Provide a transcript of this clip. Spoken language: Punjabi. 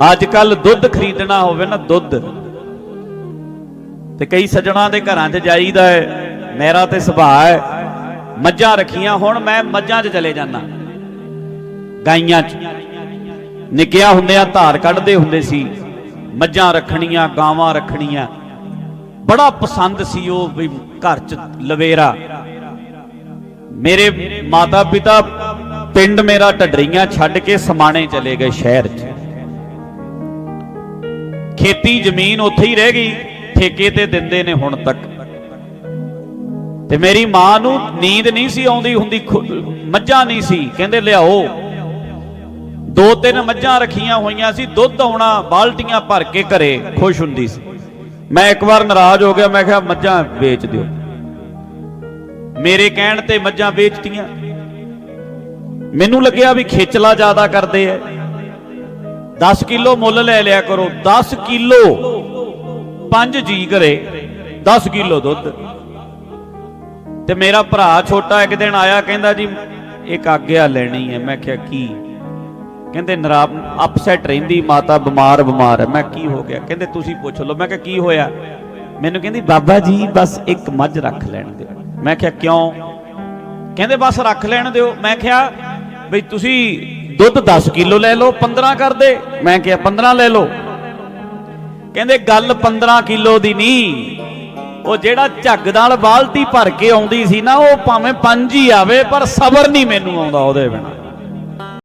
ਅੱਜ ਕੱਲ ਦੁੱਧ ਖਰੀਦਣਾ ਹੋਵੇ ਨਾ ਦੁੱਧ। ਤੇ ਕਈ ਸੱਜਣਾ ਦੇ ਘਰਾਂ 'ਚ ਜਾਈਦਾ ਹੈ, ਮੇਰਾ ਤੇ ਸੁਭਾਅ ਹੈ, ਮੱਝਾਂ ਰੱਖੀਆਂ ਹੁਣ, ਮੈਂ ਮੱਝਾਂ 'ਚ ਚਲੇ ਜਾਣਾ ਗਾਈਆਂ 'ਚ। ਨਿੱਕਿਆ ਹੁੰਦਿਆਂ ਧਾਰ ਕੱਢਦੇ ਹੁੰਦੇ ਸੀ, ਮੱਝਾਂ ਰੱਖਣੀਆਂ, ਗਾਵਾਂ ਰੱਖਣੀਆਂ। ਬੜਾ ਪਸੰਦ ਸੀ ਉਹ ਵੀ ਘਰ 'ਚ ਲਵੇਰਾ। ਮੇਰੇ ਮਾਤਾ ਪਿਤਾ ਪਿੰਡ ਮੇਰਾ ਢੱਡਰੀਆਂ ਛੱਡ ਕੇ ਸਮਾਣੇ ਚਲੇ ਗਏ ਸ਼ਹਿਰ 'ਚ। ਖੇਤੀ ਜ਼ਮੀਨ ਉੱਥੇ ਹੀ ਰਹਿ ਗਈ, ਠੇਕੇ ਤੇ ਦਿੰਦੇ ਨੇ ਹੁਣ ਤੱਕ। ਤੇ ਮੇਰੀ ਮਾਂ ਨੂੰ ਨੀਂਦ ਨਹੀਂ ਸੀ ਆਉਂਦੀ ਹੁੰਦੀ ਮੱਝਾਂ ਨਹੀਂ ਸੀ, ਕਹਿੰਦੇ ਲਿਆਓ। ਦੋ ਤਿੰਨ ਮੱਝਾਂ ਰੱਖੀਆਂ ਹੋਈਆਂ ਸੀ, ਦੁੱਧ ਆਉਣਾ, ਬਾਲਟੀਆਂ ਭਰ ਕੇ ਘਰੇ, ਖੁਸ਼ ਹੁੰਦੀ ਸੀ। ਮੈਂ ਇੱਕ ਵਾਰ ਨਾਰਾਜ਼ ਹੋ ਗਿਆ, ਮੈਂ ਕਿਹਾ, ਮੱਝਾਂ ਵੇਚ ਦਿਓ। ਮੇਰੇ ਕਹਿਣ ਤੇ ਮੱਝਾਂ ਵੇਚਤੀਆਂ। ਮੈਨੂੰ ਲੱਗਿਆ ਵੀ ਖੇਚਲਾ ਜ਼ਿਆਦਾ ਕਰਦੇ ਐ। 10 ਕਿਲੋ ਮੁੱਲ ਲੈ ਲਿਆ ਕਰੋ 10 ਕਿਲੋ ਪੰਜ ਜੀ ਘਰੇ 10 ਕਿਲੋ ਦੁੱਧ। ਤੇ ਮੇਰਾ ਭਰਾ ਛੋਟਾ ਇੱਕ ਦਿਨ ਆਇਆ, ਕਹਿੰਦਾ ਜੀ, ਇੱਕ ਆਗਿਆ ਲੈਣੀ ਹੈ। ਮੈਂ ਕਿਹਾ, ਕੀ? ਕਹਿੰਦੇ, ਨਰਾਬ ਅਪਸੈਟ ਰਹਿੰਦੀ, ਮਾਤਾ ਬਿਮਾਰ ਬਿਮਾਰ ਹੈ। ਮੈਂ ਕੀ ਹੋ ਗਿਆ? ਕਹਿੰਦੇ, ਤੁਸੀਂ ਪੁੱਛ ਲਓ। ਮੈਂ ਕਿਹਾ, ਕੀ ਹੋਇਆ? ਮੈਨੂੰ ਕਹਿੰਦੀ, ਬਾਬਾ ਜੀ, ਬਸ ਇੱਕ ਮੱਝ ਰੱਖ ਲੈਣ ਦਿਓ। ਮੈਂ ਕਿਹਾ, ਕਿਉਂ? ਕਹਿੰਦੇ, ਬਸ ਰੱਖ ਲੈਣ ਦਿਓ। ਮੈਂ ਕਿਹਾ, ਬਈ ਤੁਸੀਂ ਦੁੱਧ 10 ਕਿਲੋ ਲੈ ਲਓ 15 ਕਰ ਦੇ। ਮੈਂ ਕਿਹਾ 15 ਲੈ ਲਓ। ਕਹਿੰਦੇ, ਗੱਲ 15 ਕਿਲੋ ਦੀ ਨਹੀਂ। ਉਹ ਜਿਹੜਾ ਝੱਗ ਨਾਲ ਬਾਲਟੀ ਭਰ ਕੇ ਆਉਂਦੀ ਸੀ ਨਾ, ਉਹ ਭਾਵੇਂ ਪੰਜ ਹੀ ਆਵੇ, ਪਰ ਸਬਰ ਨਹੀਂ ਮੈਨੂੰ ਆਉਂਦਾ ਉਹਦੇ ਬਿਨਾ।